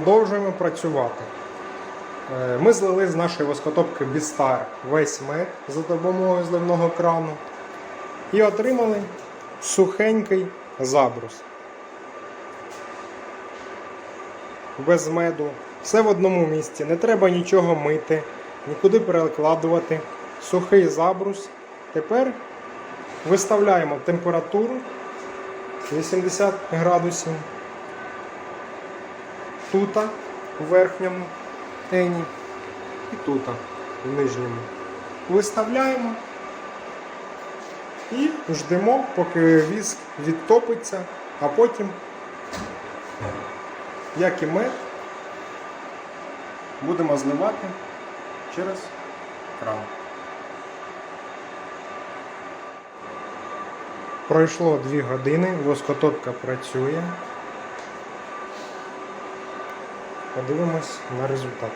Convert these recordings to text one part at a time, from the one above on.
продовжуємо працювати. Е, Ми злили з нашої воскотопки Бістар весь мед за допомогою зливного крану і отримали сухенький забрус. Без меду. Все в одному місці. Не треба нічого мити, нікуди перекладувати. Сухий забрус. Тепер виставляємо температуру 80 градусів. Тута в верхньому ені і тута в нижньому. Виставляємо і ждемо, поки віск відтопиться, а потім, як і мед, будемо зливати через кран. Пройшло 2 години, воскотопка працює. Подивимось на результат.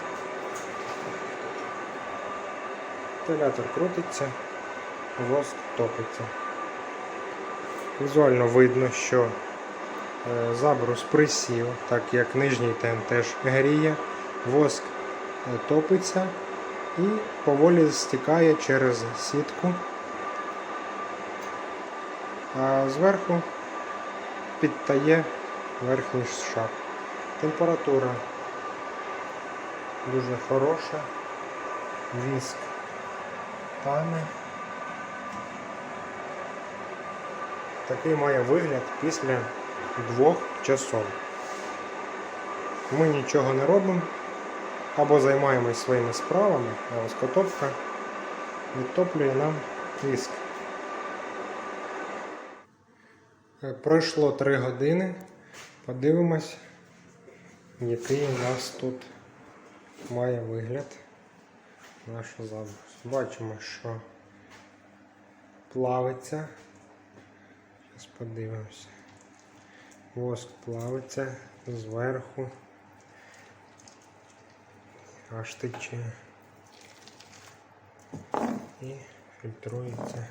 Вентилятор крутиться, воск топиться. Візуально видно, що е, забрус присів, так як нижній тен теж гріє, воск е, топиться і поволі стікає через сітку. А зверху підтає верхній шар. Температура дуже хороша, віск тане. Такий має вигляд після двох часов. Ми нічого не робимо або займаємось своїми справами, а ось котовка відтоплює нам віск. Е, Пройшло 3 години. Подивимось, який у нас тут має вигляд наша забрус. Бачимо, що плавиться. Зараз подивимося. Воск плавиться зверху. Аж тече. І фільтрується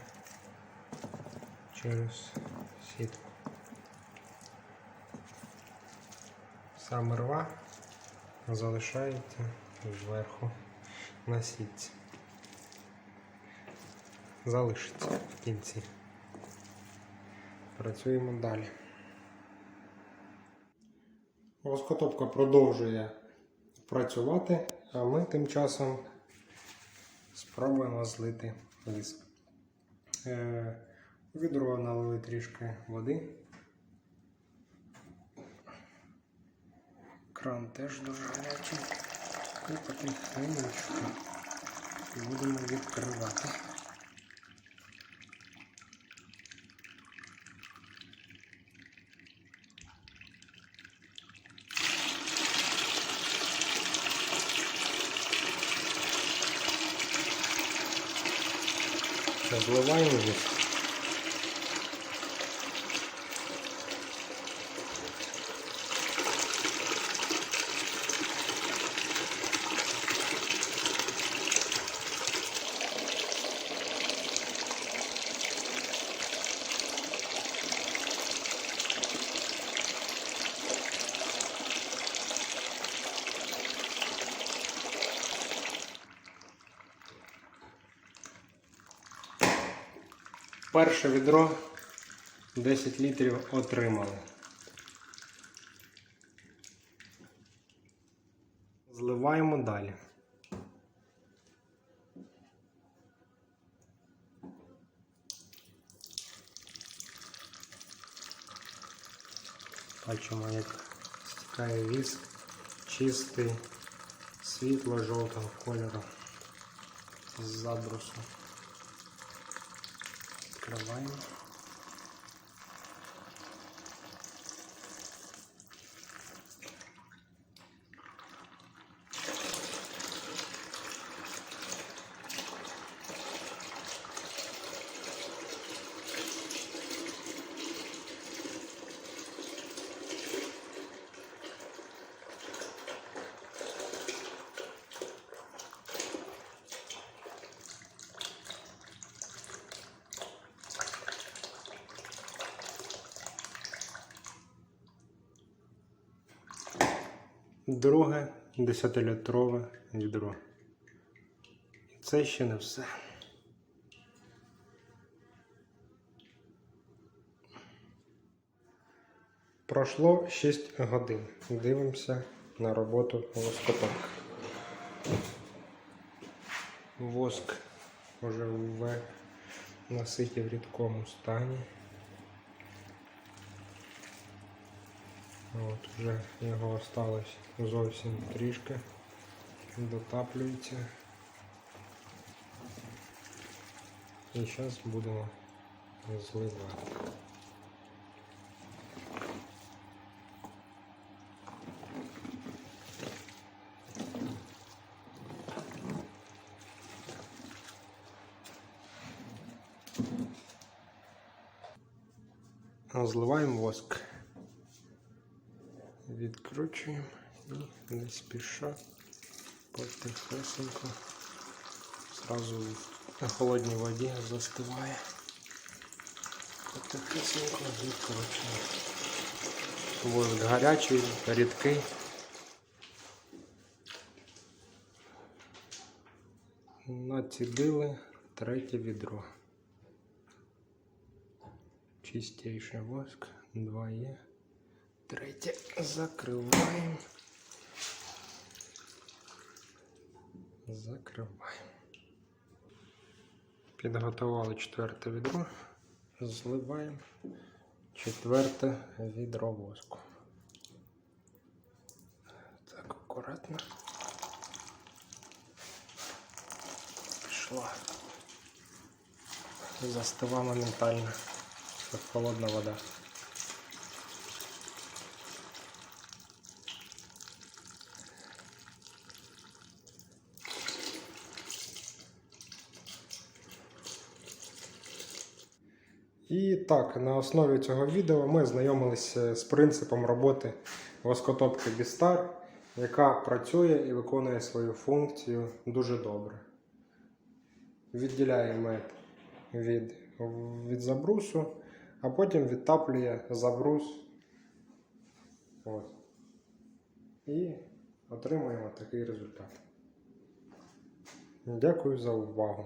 через сітку. Саме рва залишається зверху на сітці. Залишиться в кінці. Працюємо далі. Воскотопка продовжує працювати, а ми тим часом спробуємо злити віск. Е, У відро налили трішки води. Кран теж дуже гарячий. І потихенечку будемо відкривати. Все, зливаємо Перше відро 10 літрів отримали. Зливаємо далі. Бачимо, як стікає віск, чистий, світло-жовтого кольору з забрусу. Відкриваємо. Друге 10-літрове відро. І це ще не все. Пройшло 6 годин. Дивимося на роботу воскотопки. Воск вже в наситі в рідкому стані. От вже його осталось зовсім трішки. Дотаплюється. І зараз будемо зливати. Зливаємо воск. Відкручуємо і не спіша потихесенько. Зразу в холодній воді застиває. Потихесенько відкручуємо. Воск гарячий, рідкий. Націдили третє відро. Чистейший воск. Два є. Третє закриваємо. Закриваємо. Підготували четверте відро. Зливаємо четверте відро воску. Так, акуратно. Пішла. Застива моментально. Як холодна вода. І так, на основі цього відео ми знайомилися з принципом роботи воскотопки Бістар, яка працює і виконує свою функцію дуже добре. Відділяє мед від, від забрусу, а потім відтаплює забрус. От. І отримуємо такий результат. Дякую за увагу.